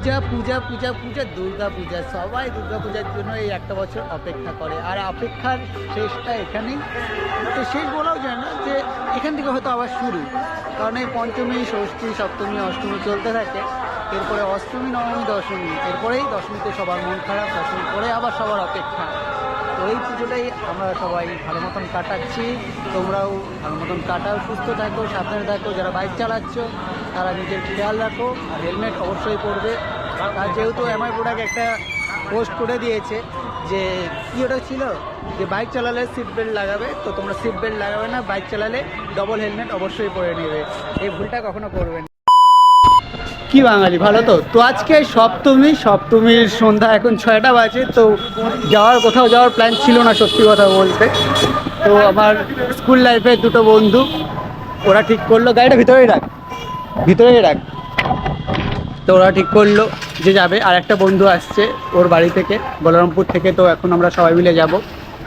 পূজা পূজা পূজা পূজা, দুর্গা পূজা, সবাই দুর্গা পূজার জন্য এই একটা বছর অপেক্ষা করে। আর অপেক্ষার শেষটা এখানেই। তো শেষ বলাও যায় না যে এখান থেকে হয়তো আবার শুরু। কারণ এই পঞ্চমী, ষষ্ঠী, সপ্তমী, অষ্টমী চলতে থাকে। এরপরে অষ্টমী, নবমী, দশমী। এরপরেই দশমীতে সবার মন খারাপ দশমী পরে আবার সবার অপেক্ষা। তো এই পুজোটাই আমরা সবাই ভালো মতন কাটাচ্ছি। তোমরাও ভালো মতন কাটাও, সুস্থ থাকো, সাবধানে থাকো, যারা বাইক চালাচ্ছ, তারা নিজের খেয়াল রাখো, আর হেলমেট অবশ্যই পরবে। আর যেহেতু এমআই প্রোডাক্ট একটা পোস্ট করে দিয়েছে যে, কি ওটা ছিল? যে বাইক চালালে সিট বেল্ট লাগাবে, তো তোমরা সিট বেল্ট লাগাবে না, বাইক চালালে ডবল হেলমেট অবশ্যই পরে নেবে। এই ভুলটা কখনো করবে না। কি বাঙালি, ভালো তো? তো আজকে সপ্তমী, সপ্তমীর সন্ধ্যা, এখন ছয়টা বাজে, তো যাওয়ার কোথাও যাওয়ার প্ল্যান ছিল না, সত্যি কথা বলতে। তো আমার স্কুল লাইফের দুটো বন্ধু, ওরা ঠিক করল। গাড়িটা ভিতরেই রাখ ভিতরেই রাখ। তো ওরা ঠিক করল যে যাবে। আর একটা বন্ধু আসছে ওর বাড়ি থেকে, বলরামপুর থেকে, তো এখন আমরা সবাই মিলে যাব।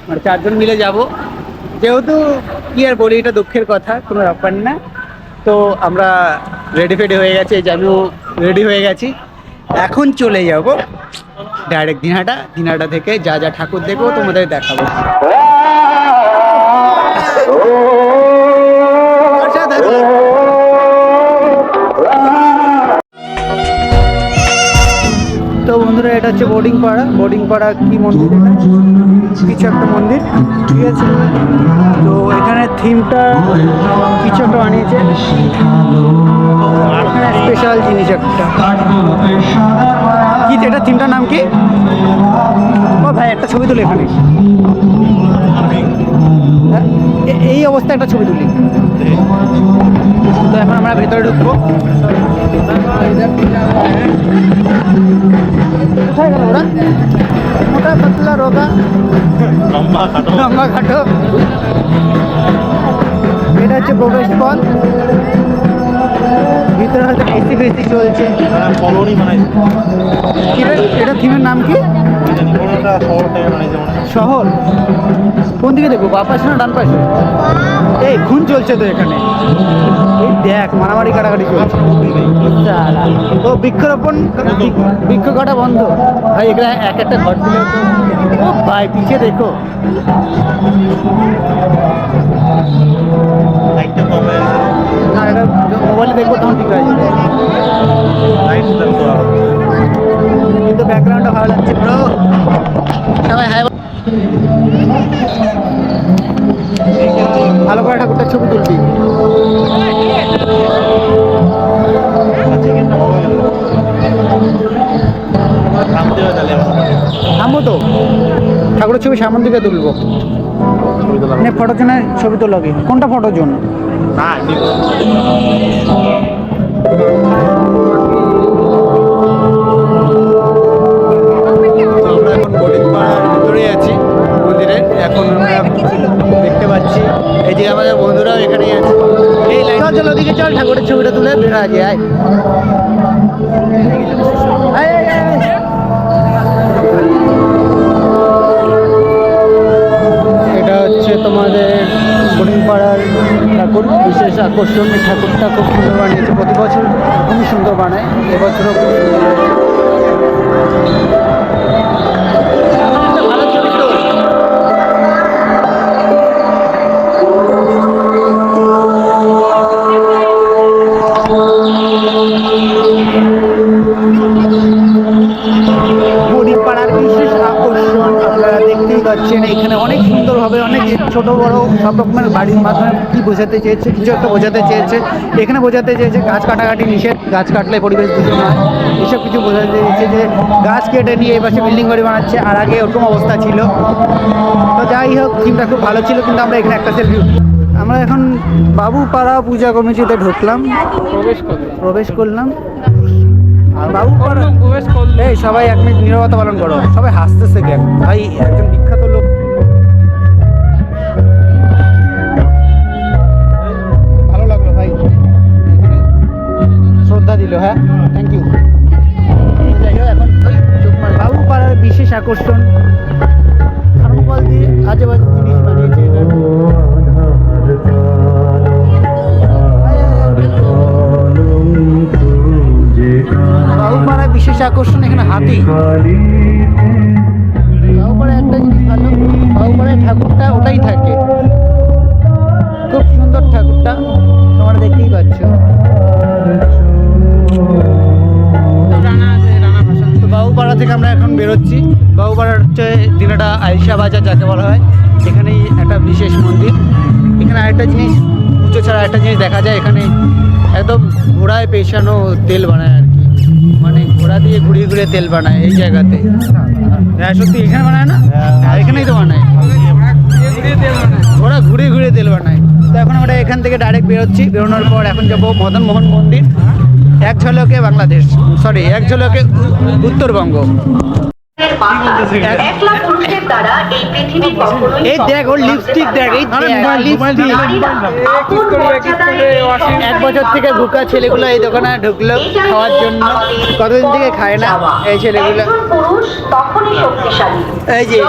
মানে চারজন মিলে যাব। যেহেতু কি আর বলি, এটা দুঃখের কথা, কোনো ব্যাপার না। তো আমরা রেডি ফেডি হয়ে গেছে, এই যে আমিও রেডি হয়ে গেছি। এখন চলে যাব ডাইরেক্ট দিনহাটা। দিনহাটা থেকে যা যা ঠাকুর দেখব তোমাদের দেখাবো। বন্ধুরা এটা হচ্ছে বোর্ডিং পাড়া। বোর্ডিং পাড়া কি মন্দির কিছু একটা মন্দির। ঠিক আছে। তো এখানে থিমটা কিছু একটা বানিয়েছে। স্পেশাল জিনিস একটা। কি এটা থিমটার নাম কি? ও ভাই, একটা ছবি তুলে এখানে। হ্যাঁ? এই অবস্থায় একটা ছবি তুলি। তো এখন আমরা ভেতরে ঢুকবো। কোথায় গেল ওরা? মোটা পাতলা রোগা। লম্বা খাটো। এটা হচ্ছে প্রবেশ পথ। ভিতরে হয়তো এসি ফেসি চলছে। কলোনি বানাইছে এটা- থিমের নাম কি? শহর মনে হয় শহর? কোন দিকে দেখব? বা পাশে না ডান পাশে? এই খুন চলছে তো এখানে। এই দেখ মারামারি কাটাকাটি চলছে। ও বৃক্ষরোপণ বৃক্ষ কাটা বন্ধ। ভাই এখানে এক একটা ঘর দিলে ও ভাই পিছিয়ে দেখো। লাইটটা কম হয়ে না এটা মোবাইলে দেখব তখন ঠিক আছে লাইট কিন্তু ব্যাকগ্রাউন্ডটা ভালো লাগছে ব্রো সবাই হাই ভালো করে ঠাকুরটার ছবি তুলবি। আমার থামবো তো। ঠাকুরের ছবি সামন দিকে তুলবো। ছবি তোলা মানে ফটোর জন্য ছবি তোলাবি কোনটা ফটোর জন্য না আমরা এখন বোর্ডিং পাড়ার ভিতরেই আছি মন্দিরে। এখন দেখতে পাচ্ছি। এই যে আমাদের বন্ধুরাও এখানেই আছে। এই লাইন চল চল ওদিকে ঠাকুরের ছবিটা তুলে বেরো আগে আয়। এটা হচ্ছে তোমাদের বোর্ডিং পাড়ার ঠাকুর বিশেষ আকর্ষণ ঠাকুরটা খুব সুন্দর বানিয়েছে। প্রতি বছর খুবই সুন্দর বানায়। এবছরও খুব সুন্দর বাড়ির মাধ্যমে কি বোঝাতে চেয়েছে কিছু একটা বোঝাতে চেয়েছে। এখানে বোঝাতে চেয়েছে গাছ কাটাকাটি নিষেধ গাছ কাটলে পরিবেশ দূষণ হয়। এসব কিছু বোঝাতে চেয়েছে যে গাছ কেটে নিয়ে এই পাশে বিল্ডিং বাড়ি বানাচ্ছে আর আগে ওরকম অবস্থা ছিল। তো যাই হোক থিমটা খুব ভালো ছিল কিন্তু আমরা এখানে একটা সেলফি আমরা এখন বাবুপাড়া পূজা কমিটিতে ঢুকলাম। প্রবেশ প্রবেশ করলাম। আর বাবুপাড়া এই সবাই এক মিনিট নিরবতা পালন করো। সবাই হাসতেছে কেন? ভাই একজন বিখ্যাত দিল হ্যাঁ? থ্যাংক ইউ এখন। বাবুপাড়ার বিশেষ আকর্ষণ বিশেষ আকর্ষণ এখানে হাতি। বাবুপাড়ায় একটা জিনিস ভালো বাবুপাড়ায় ঠাকুরটা ওটাই থাকে। খুব সুন্দর ঠাকুরটা, তোমরা দেখতেই পাচ্ছ। থেকে আমরা এখন বেরোচ্ছি। বাবুপাড়ার হচ্ছে দিনাটা আইসা বাজার যাকে বলা হয়। এখানেই একটা বিশেষ মন্দির। এখানে আরেকটা জিনিস পুজো ছাড়া একটা জিনিস দেখা যায়। এখানে একদম ঘোড়ায় পেশানো তেল বানায় আর কি। মানে ঘোড়া দিয়ে ঘুরিয়ে ঘুরিয়ে তেল বানায় এই জায়গাতে। হ্যাঁ সত্যি এখানে বানায় না? হ্যাঁ। এখানেই তো বানায়। ঘোড়া ঘুরে ঘুরে তেল বানায়। তো এখন আমরা এখান থেকে ডাইরেক্ট বেরোচ্ছি। বেরোনোর পর এখন যাব মদন মোহন মন্দির। এক ঝলকে বাংলাদেশ সরি এক ঝলকে উত্তরবঙ্গ। এই দেখ ওর লিপস্টিক দেখ এই এক বছর থেকে ভুকা ছেলেগুলো এই দোকানে ঢুকলো খাওয়ার জন্য। কতদিন থেকে খায় না এই ছেলেগুলো? একজন পুরুষ তখনই শক্তিশালী। এই যে,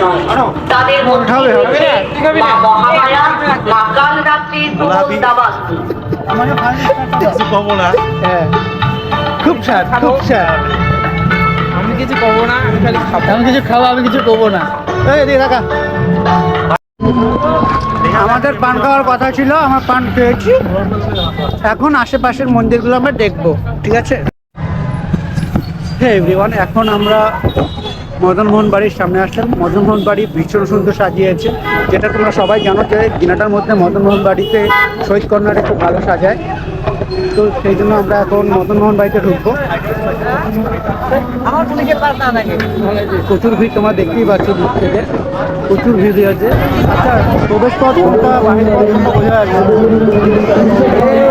নয়। তাদের মধ্যে মহামায়া মা কিছু কমো না। হ্যাঁ। খুব স্বাদ খুব স্বাদ। আমি কিছু কব না আমি খালি খাব। আমি কিছু খাব আমি কিছু করব না। এই এদিকে রাখা। আমাদের পান খাওয়ার কথা ছিল আমার পান পেয়েছি এখন আশেপাশের মন্দিরগুলো আমরা দেখব ঠিক আছে? হ্যাঁ এভরিওয়ান এখন আমরা মদনমোহন বাড়ির সামনে আসলাম মদনমোহন বাড়ি ভীষণ সুন্দর সাজিয়েছে যেটা তোমরা সবাই জানো যে দিনাটার মধ্যে মদনমোহন বাড়িতে শহীদ কর্নারে খুব ভালো সাজায়। তো সেই জন্য আমরা এখন মদনমোহন বাড়িতে ঢুকবো প্রচুর ভিড় তোমরা দেখতেই পাচ্ছ দূর থেকে। প্রচুর ভিড় হয়েছে। আচ্ছা প্রবেশ পথ কোনটা? পর্যন্ত বোঝা যাচ্ছে।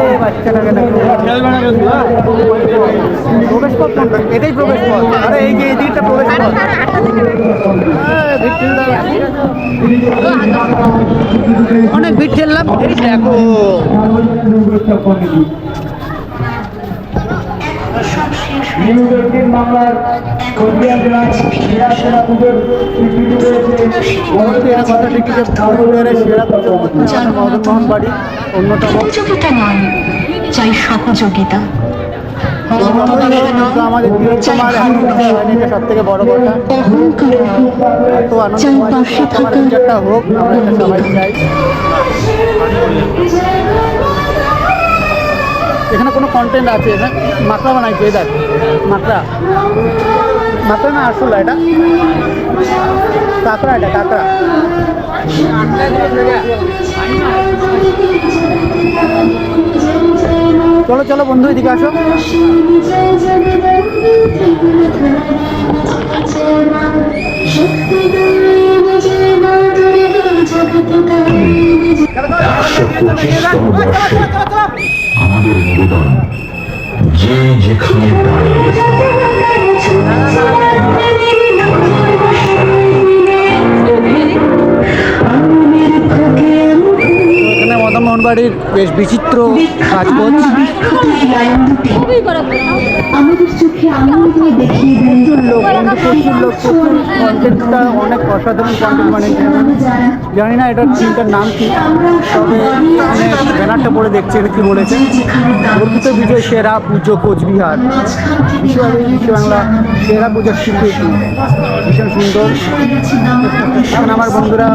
প্রবেশ পথ এটাই প্রবেশ পথ। আরে এই যে এই দিকটা প্রবেশ পথ। হ্যাঁ, ভিড় ঠেললাম। বলতে এরা কথা ঠিকই ঠাকুরের সেরা মদনমোহন বাড়ি অন্যতম। সহযোগিতা নয় চাই সহযোগিতা। আমাদের সব থেকে বড় কথা। এত আনন্দ হোক আমরা সবাই চাই। এখানে কোনো কন্টেন্ট আছে না মাকড়া বানাইছে এই দেখ মাকড়া মাকড়া না আসল এটা কাঁকড়া এটা কাঁকড়া চলো চলো বন্ধু এদিকে আসো একশো পঁচিশতম বর্ষে আমাদের নিবেদন যে যেখানে দাঁড়িয়ে এখানে মদনমোহন বাড়ির বেশ বিচিত্র লোক প্রচুর লোক প্রচুর কন্টেন্টটা অনেক অসাধারণ কন্টেন্ট মানে জানি না এটার ফিল্মটার নাম কি তবে মানে ব্যানারটা পড়ে দেখছি এটা কি বলেছে। অর্পিত বিজয় সেরা পুজো কোচবিহার। বাংলা সেরা পুজোর স্বীকৃতি। ভীষণ সুন্দর। এখন আমার বন্ধুরা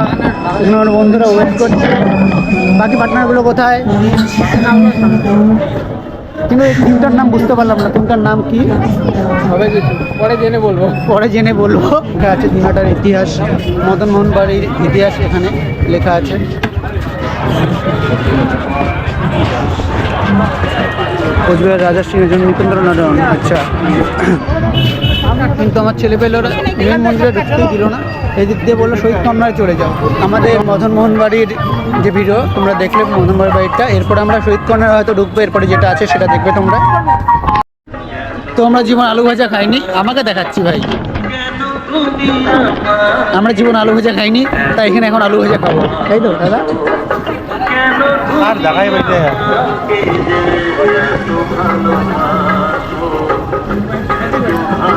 আমার বন্ধুরা ওয়েট করছে। বাকি পার্টনারগুলো কোথায়? কিন্তু এই ফিল্মটার নাম বুঝতে পারলাম না ফিল্মটার নাম কি? হবে পরে জেনে বলব। পরে জেনে বলব। লেখা আছে দিনাটার ইতিহাস মদন মোহন বাড়ির ইতিহাস এখানে লেখা আছে। কোচবিহার রাজা সিংহ নিতেন্দ্র নারায়ণ। আচ্ছা। কিন্তু আমার ছেলে পেলেরা মেন মন্দিরে ঢুকতেই দিল না। এই দিক দিয়ে বলল, শহীদ কন্যায় চলে যাও। আমাদের মদন মোহন বাড়ির যে ভিডিও, তোমরা দেখলে মদন মোহন বাড়িটা। এরপরে আমরা শহীদ কন্যায় হয়তো ঢুকবো, এরপরে যেটা আছে সেটা দেখবে তোমরা। তো আমরা জীবন আলু ভাজা খাইনি। আমাকে দেখাচ্ছি ভাই। আমরা জীবন আলু ভাজা খাইনি, তাই এখানে এখন আলু ভাজা খাব। তাই তো, দাদা। আর দেখাই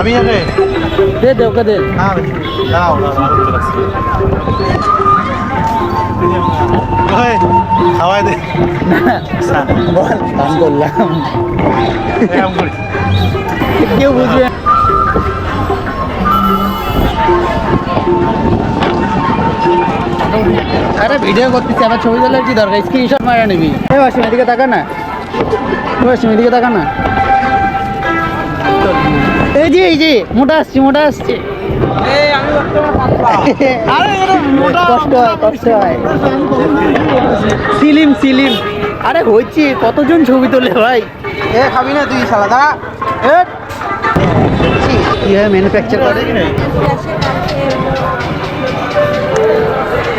আমি আগে দে দে ওকে দে হ্যাঁ দাও দাও চলে আসছি ওই, খাওয়াই দে বল কাম করলাম এরকম করি কেউ বুঝবে আরে ভিডিও করতেছি আবার ছবি তোলার কি দরকার? স্ক্রিনশট মারা নিবি। এ বাসিম এদিকে তাকা না। এ বাসিম এদিকে তাকা না। এই যে এই যে মোটা আসছে মোটা আসছে। এই কষ্ট হয় কষ্ট হয়। সিলিম সিলিম। আরে হচ্ছে কতজন ছবি তোলে ভাই? এ খাবি না তুই শালা দাঁড়া। কীভাবে ম্যানুফ্যাকচার করে?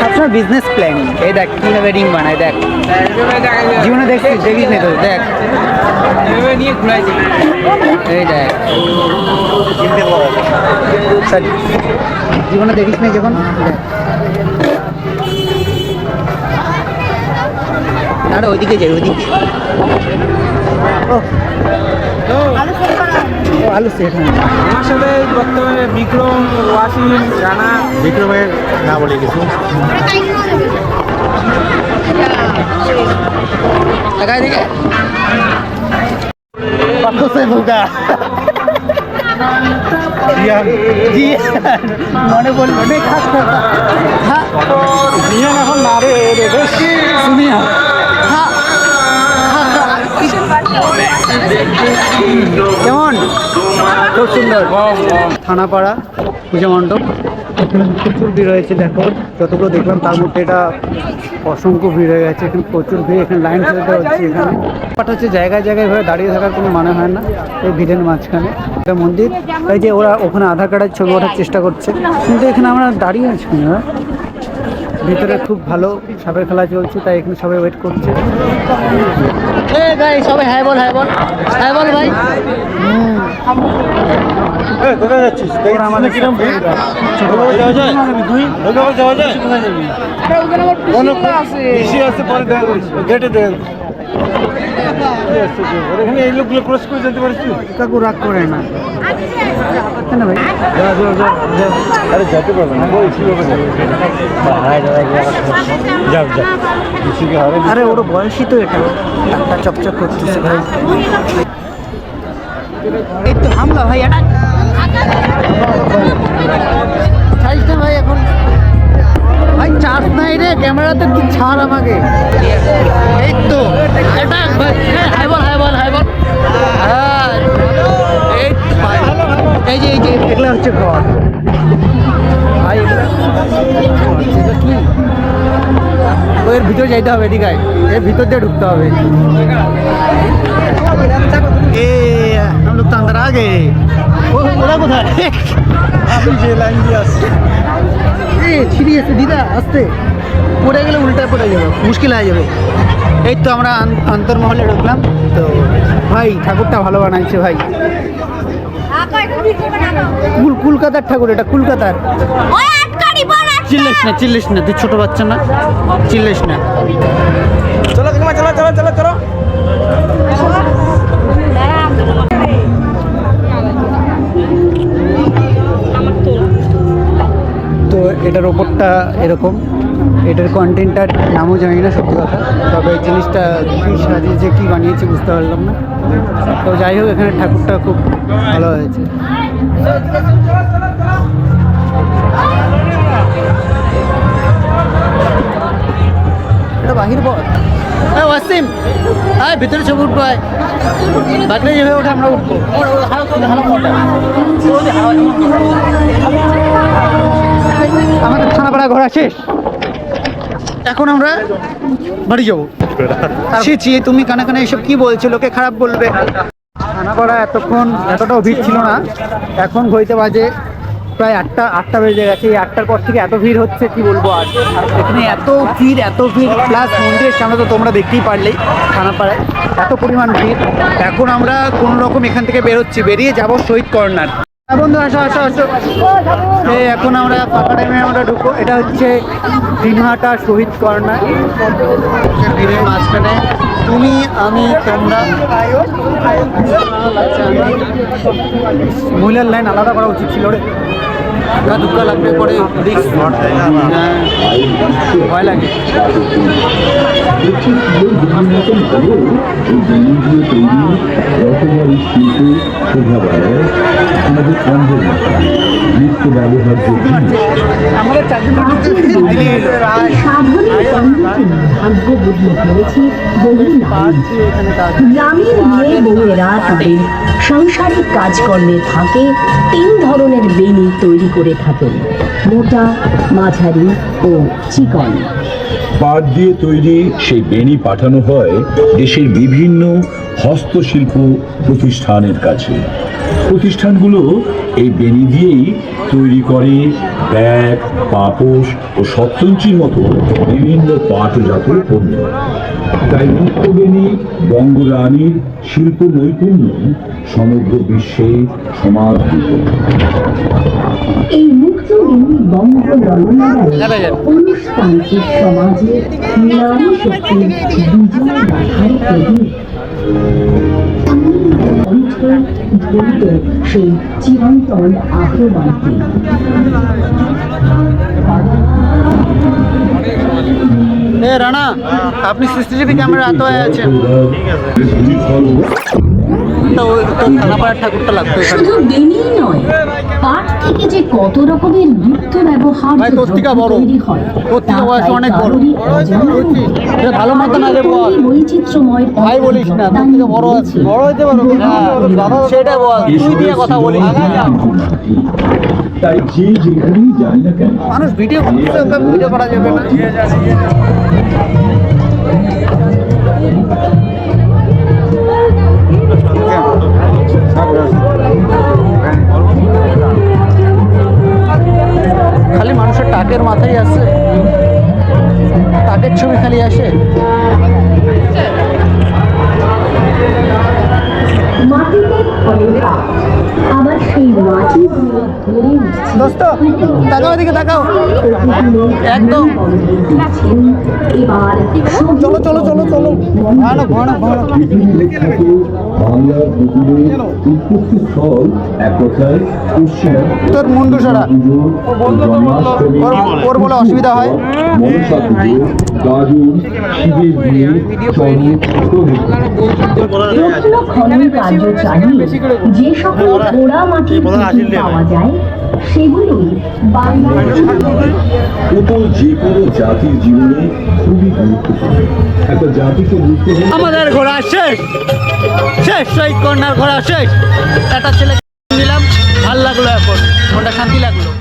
সবসময় বিজনেস প্ল্যানিং এই দেখ, কীভাবে রিং বানায়, দেখ। জীবনে দেখছিস দেখিস না তো, দেখ। এই দেখ। জীবনে দেখিস না যখন, দেখ। আরে ওইদিকে যাই, ওইদিকে। ও। আলু সেট হয়। আমার সাথে বর্তমানে বিক্রম ওয়াসিম রানা? বিক্রমের না বলে কিছু। টাকা দিকে ভুগা জিয়ান। জি মনে বলব নে খাস খাস হ্যাঁ। জিয়ান এখন না রে রে বেশি। শুনিয়া হ্যাঁ। কেমন? খুব সুন্দর। থানাপাড়া পূজা মণ্ডপ। এখানে প্রচুর ভিড় হয়েছে দেখো। যতগুলো দেখলাম তার মধ্যে এটা অসংখ্য ভিড় হয়ে গেছে। এখানে প্রচুর ভিড় এখানে লাইন ফেলতে হচ্ছে এখানে। বাট হচ্ছে জায়গায় জায়গায় ভাবে দাঁড়িয়ে থাকার কোনো মানে হয় না। এই ভিড়ের মাঝখানে। এটা মন্দির। এই যে ওরা ওখানে আধার কার্ডের ছবি ওঠার চেষ্টা করছে। কিন্তু এখানে আমরা দাঁড়িয়ে আছি হ্যাঁ? ভিতরে খুব ভালো সাপের খেলা চলছে তাই এখানে সবাই ওয়েট করছে সবাই হ্যাঁ বল হ্যাঁ বল হ্যাঁ বল ভাই গেটে দেখা এই লোকগুলো ক্রস করে যেতে পারিস কাকু রাগ করে না আরে যেতে পারবে না যাও যা বেশিকে আরে ওর বয়সই তো এটা টাকা চকচক করতেছে ভাই এই তো হামলা, ভাই, এটা এগুলো হচ্ছে ঘর ভাই এগুলো এটা কি ও এর ভিতরে যাইতে হবে এদিকে আয়। এর ভিতর দিয়ে ঢুকতে হবে এ हम लोग तो अंदर आ गए ও ওরা কোথায় আমি যে লাইন দিয়ে আসছি এ ছিড়ি আছে দিদা আসতে পড়ে গেলে উল্টা পড়ে যাবে মুশকিল হয়ে যাবে এই তো আমরা আন- অন্তর্মহলে ঢুকলাম তো ভাই ঠাকুরটা ভালো বানাইছে ভাই কলকাতার ঠাকুর এটা কলকাতার। চিল্লিস না চিল্লিস না তুই ছোট বাচ্চা না। চিল্লিস না। চলো কাকিমা চলো চলো চলো চলো। তো এটার ওপরটা এরকম। এটার কন্টেন্টটার নামও জানি না সত্যি কথা। তবে এই জিনিসটা কী সাজিয়েছে কী বানিয়েছে বুঝতে পারলাম না। তো যাই হোক এখানে ঠাকুরটা খুব ভালো হয়েছে। ভিতরে ছবি উঠবো যেভাবে ওঠে আমরা উঠবো। আমাদের থানাপাড়া ঘোরা শেষ এখন আমরা বাড়ি যাব। ছি তুমি কানে কানে এসব কি বলছো? লোকে খারাপ বলবে। থানাপাড়া এতক্ষণ এতটাও ভিড় ছিল না। এখন ঘড়িতে বাজে প্রায় আটটা আটটা বেজে গেছে। এই আটটার পর থেকে এত ভিড় হচ্ছে, কি বলব আর? এখানে এত ভিড় এত ভিড়। প্লাস মন্দিরের সামনে তো তোমরা দেখতেই পারলেই থানাপাড়ায়। এত পরিমাণ ভিড়। এখন আমরা কোনো রকম এখান থেকে বেরোচ্ছি বেরিয়ে যাব শহীদ কর্নার। হ্যাঁ বন্ধু, আসো আসো আসো। এই এখন আমরা ফাঁকা টাইমে আমরা ঢুকবো। এটা হচ্ছে দিনহাটা শহীদ কর্নার। ভিড়ের মাঝখানে তুমি, আমি, তোমরা। মহিলার লাইন আলাদা করা উচিত ছিল রে। ধক্কা ধুক্কা লাগবে পরে রিস্ক ভয় লাগে। আমাদের এখানে কাজ গ্রামের মেয়ে বউয়েরা তাদের সাংসারিক কাজকর্মের ফাঁকে তিন ধরনের বেনি তৈরি করে থাকেন মোটা মাঝারি ও চিকন পাট দিয়ে তৈরি সেই বেনি পাঠানো হয় দেশের বিভিন্ন হস্তশিল্প প্রতিষ্ঠানের কাছে। প্রতিষ্ঠানগুলো এই বেনি দিয়েই তৈরি করে ব্যাগ, পাপোশ ও সপ্তঞ্চির মতো বিভিন্ন পাটজাত পণ্য। তাই মুক্ত বেনি বঙ্গরানীর শিল্প নৈপুণ্য সমগ্র বিশ্বে সমাদৃত। এই মুক্ত বঙ্গ পুরুষতান্ত্রিক সমাজে নারী শক্তির ধ্বনিত সেই চিরন্তন আহ্বানটি এ রানা আপনি সিসিটিভি ক্যামেরা আতোয়ায় আছেন। ওই থানাপাড়ার ঠাকুরটা লাগতো শুধু বেনি নয় পাট থেকে যে কত রকমের গুপ্ত ব্যবহার ভাই, তোর হয় তা বয়স অনেক বড়। ভালো মতো না রে বল। বৈচিত্র্যময় ভাই বলিস না তোর থেকে বড় আছে। বড় হইতে পারো সেটা বল। তুই দিয়ে কথা বলিস। তাই যে যেখানেই যায় না কেন মানুষ ভিডিও করতে ভিডিও করা যাবে না। খালি মানুষের টাকের মাথায় আসে। টাকের ছবি খালি আসে। দোস্ত, তাকাও এদিকে, তাকাও। একদম। চলো চলো চলো চলো। এক কথায় পশ্চিম তোর মুন্ডু সরা। ওর- বলে অসুবিধা হয়। পুজো শিবের বিয়ে প্রভৃতি কার্য চালিয়ে যে সকল পোড়া মাটির পাওয়া যায় সেগুলোই উপর যে কোনো জাতির জীবনে খুবই গুরুত্বপূর্ণ। একটা জাতিকে বুঝতে আমাদের ঘোরা শেষ। শেষ শহীদ কন্যার ঘোরা শেষ। একটা ছেলে নিলাম। ভালো লাগল এখন। মনটা শান্তি লাগল।